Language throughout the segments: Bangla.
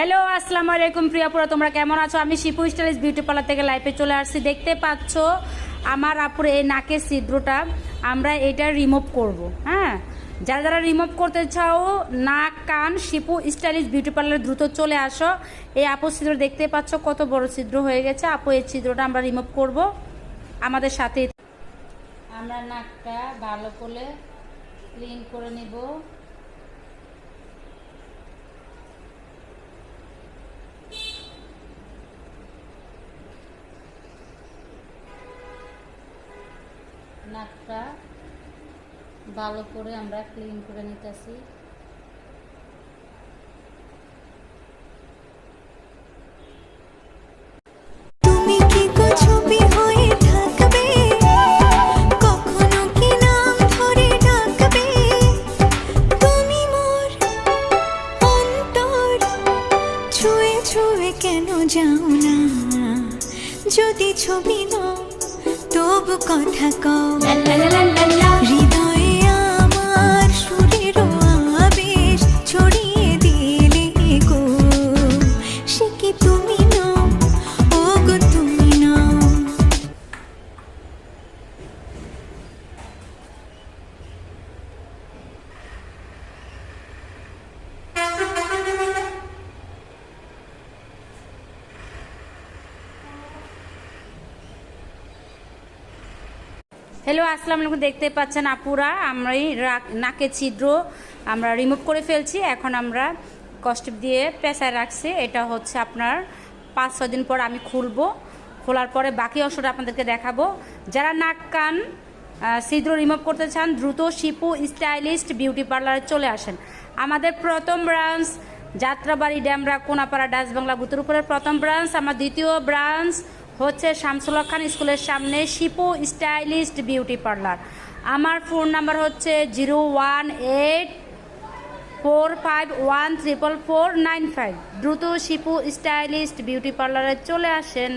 হ্যালো আসসালামু আলাইকুম প্রিয়াপুরা তোমরা কেমন আছো? আমি শিপু স্টাইলিশ বিউটি পার্লার থেকে লাইফে চলে আসছি। দেখতে পাচ্ছ আমার আপুর এই নাকের ছিদ্রটা। আমরা এটা রিমুভ করব হ্যাঁ? যারা যারা রিমুভ করতে চাও, নাক, কান, শিপু স্টাইলিশ বিউটি পার্লারে দ্রুত চলে আসো। এই আপু ছিদ্র দেখতে পাচ্ছ কত বড় ছিদ্র হয়ে গেছে। আপু, এই ছিদ্রটা আমরা রিমুভ করব। আমাদের সাথে আমরা নাকটা ভালো করে ক্লিন করে নিব। নাকটা ভালো করে আমরা ক্লিন করে নিতেছি। না? যদি ছবি নাও তবু কথা কও হ্যালো আসসালামু আলাইকুম। দেখতে পাচ্ছেন আপুরা আমরা এই নাকে ছিদ্র আমরা রিমুভ করে ফেলছি। এখন আমরা কস্টিপ দিয়ে পেঁচায় রাখছি। এটা হচ্ছে আপনার পাঁচ, ছয় দিন পর আমি খুলবো। খোলার পরে বাকি অংশটা আপনাদেরকে দেখাবো। যারা নাক, কান ছিদ্র রিমুভ করতে চান, দ্রুত শিপু স্টাইলিস্ট বিউটি পার্লারে চলে আসেন। আমাদের প্রথম ব্রাঞ্চ যাত্রাবাড়ি ড্যামরা, কোনাপাড়া, ডাচ বাংলা গুতরুপুরের প্রথম ব্রাঞ্চ। আমার দ্বিতীয় ব্রাঞ্চ হচ্ছে শামসুল্লাহ খান স্কুলের সামনে শিপু স্টাইলিস্ট বিউটি পার্লার। আমার ফোন নাম্বার হচ্ছে zero one eight four five one triple four nine five. দ্রুত শিপু স্টাইলিস্ট বিউটি পার্লারে চলে আসেন।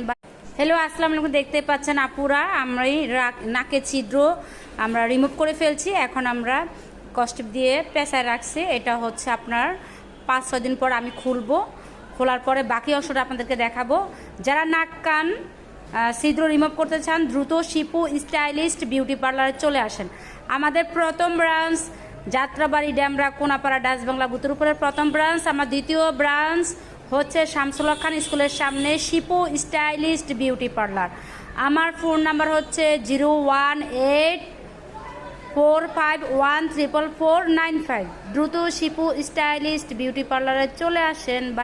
হ্যালো আসসালামু আলাইকুম। দেখতে পাচ্ছেন আপুরা আমরা নাকে ছিদ্র আমরা রিমুভ করে ফেলছি। এখন আমরা কস্টিপ দিয়ে পেঁচায় রাখছি। এটা হচ্ছে আপনার পাঁচ ছয় দিন পর আমি খুলবো। খোলার পরে বাকি অংশটা আপনাদেরকে দেখাবো। যারা নাক, কান ছিদ্র রিমুভ করতে চান, দ্রুত শিপু স্টাইলিস্ট বিউটি পার্লারে চলে আসেন। আমাদের প্রথম ব্রাঞ্চ যাত্রাবাড়ি ড্যামরা কোনাপাড়া ডাচ বাংলা গুতরুপুরের প্রথম ব্রাঞ্চ। আমার দ্বিতীয় ব্রাঞ্চ হচ্ছে শামসুল্লাহ খান স্কুলের সামনে শিপু স্টাইলিস্ট বিউটি পার্লার। আমার ফোন নাম্বার হচ্ছে zero one eight four five one triple four nine five. দ্রুত শিপু স্টাইলিস্ট বিউটি পার্লারে চলে আসেন